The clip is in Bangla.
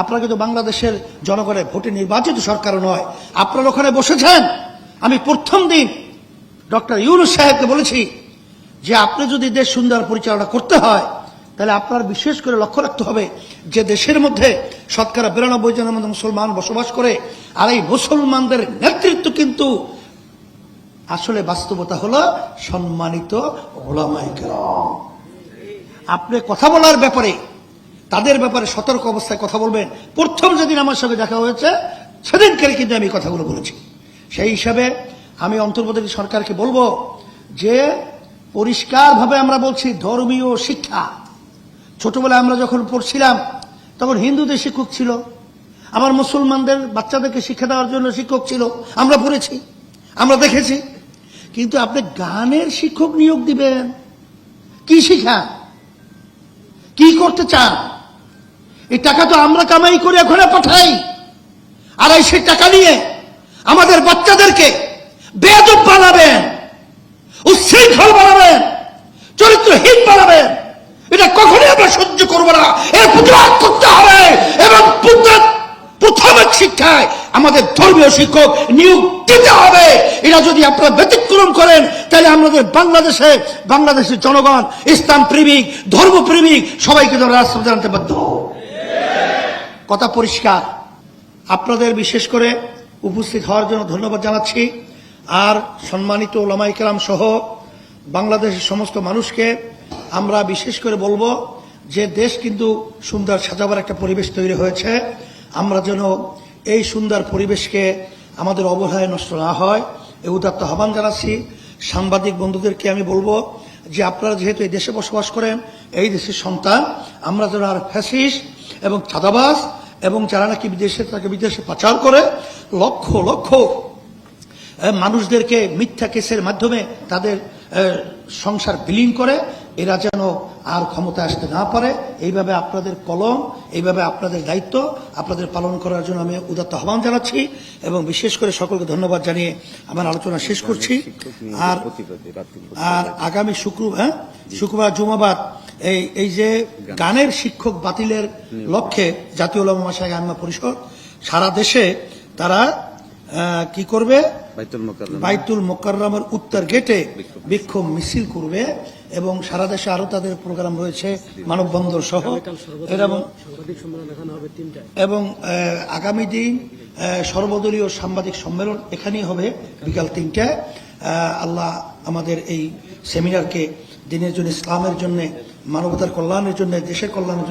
আপনারা কিন্তু বাংলাদেশের জনগণের ভোটে নির্বাচিত সরকারও নয়। আপনারা ওখানে বসেছেন। আমি প্রথম দিন ডক্টর ইউনুস সাহেবকে বলেছি যে আপনি যদি দেশ সুন্দর পরিচালনা করতে হয়, তাহলে আপনার বিশেষ করে লক্ষ্য রাখতে হবে যে দেশের মধ্যে শতকরা বিরানব্বই জনের মধ্যে মুসলমান বসবাস করে, আর এই মুসলমানদের নেতৃত্ব কিন্তু আসলে বাস্তবতা হলো সম্মানিত আপনি কথা বলার ব্যাপারে তাদের ব্যাপারে সতর্ক অবস্থায় কথা বলবেন। প্রথম যেদিন আমার সঙ্গে দেখা হয়েছে সেদিনকে কিন্তু আমি কথাগুলো বলেছি। সেই হিসাবে আমি অন্তর্বর্তী সরকারকে বলব যে, পরিষ্কারভাবে আমরা বলছি, ধর্মীয় শিক্ষা। ছোটবেলায় আমরা যখন পড়ছিলাম, তখন হিন্দুদের শিক্ষক ছিল। আমার মুসলমানদের বাচ্চাদেরকে শিক্ষা দেওয়ার জন্য শিক্ষক ছিল। আমরা পড়েছি, আমরা দেখেছি। কিন্তু আপনি গানের শিক্ষক নিয়োগ দিবেন। কি শিখা? কি করতে চান? এই টাকা তো আমরা কামাই করে ওখানে পাঠাই। আর এই সেই টাকা নিয়ে আমাদের বাচ্চাদেরকে বেদব বানাবেন, উচ্ছৃঙ্খল বানাবেন, চরিত্রহীন বানাবেন। এটা কখনোই আমরা সহ্য করব না। এর প্রতিবাদ করতে হবে এবং প্রাথমিক শিক্ষায় আমাদের ধর্মীয় শিক্ষক নিয়োগ দিতে হবে। এটা যদি আপনারা ব্যতিক্রম করেন, তাহলে আমাদের বাংলাদেশে, বাংলাদেশের জনগণ, ইসলাম প্রেমিক, ধর্মপ্রেমিক, সবাইকে ধরে রাস্তা জানতে বাধ্য। কথা পরিষ্কার। আপনাদের বিশেষ করে উপস্থিত হওয়ার জন্য ধন্যবাদ জানাচ্ছি। আর সম্মানিত ওলামাই কেরাম সহ বাংলাদেশের সমস্ত মানুষকে আমরা বিশেষ করে বলব যে দেশ কিন্তু সুন্দর সাজাবার একটা পরিবেশ তৈরি হয়েছে। আমরা যেন এই সুন্দর পরিবেশকে আমাদের অবহেলায় নষ্ট না হয়। এ উদাত্ত আহ্বান জানাচ্ছি। সাংবাদিক বন্ধুদেরকে আমি বলব যে আপনারা যেহেতু এই দেশে বসবাস করেন, এই দেশের সন্তান, আমরা যেন আর ফ্যাসিস এবং চাঁদাবাজ এবং যারা নাকি বিদেশে তাকে বিদেশে পাচার করে লক্ষ লক্ষ মানুষদেরকে মিথ্যা কেসের মাধ্যমে তাদের সংসার বিলীন করে এরা যেন আর ক্ষমতা আসতে না পারে। এইভাবে আপনাদের কলম এইভাবে আপনাদের দায়িত্ব আপনাদের পালন করার জন্য আমি উদাত্ত আহ্বান জানাচ্ছি এবং বিশেষ করে সকলকে ধন্যবাদ জানিয়ে আমার আলোচনা শেষ করছি। আর আর আগামী শুক্র হ্যাঁ? শুক্রবার জুমাবাদ এই এই যে গানের শিক্ষক বাতিলের লক্ষ্যে জাতীয় উলামা মাসায় আইমা পরিষদ সারা দেশে তারা কি করবে? বাইতুল মোকাররম। বাইতুল মোকাররমের উত্তর গেটে বিক্ষোভ। মিছিল করবে এবং সারা দেশে আরও তাদের প্রোগ্রাম রয়েছে মানববন্ধন সহ। এবং এবং আগামী দিন সর্বদলীয় সাংবাদিক সম্মেলন এখানেই হবে বিকাল তিনটায়। আল্লাহ আমাদের এই সেমিনারকে দিনের জন্য ইসলামের জন্য মানবতার কল্যাণের জন্য দেশের কল্যাণের জন্য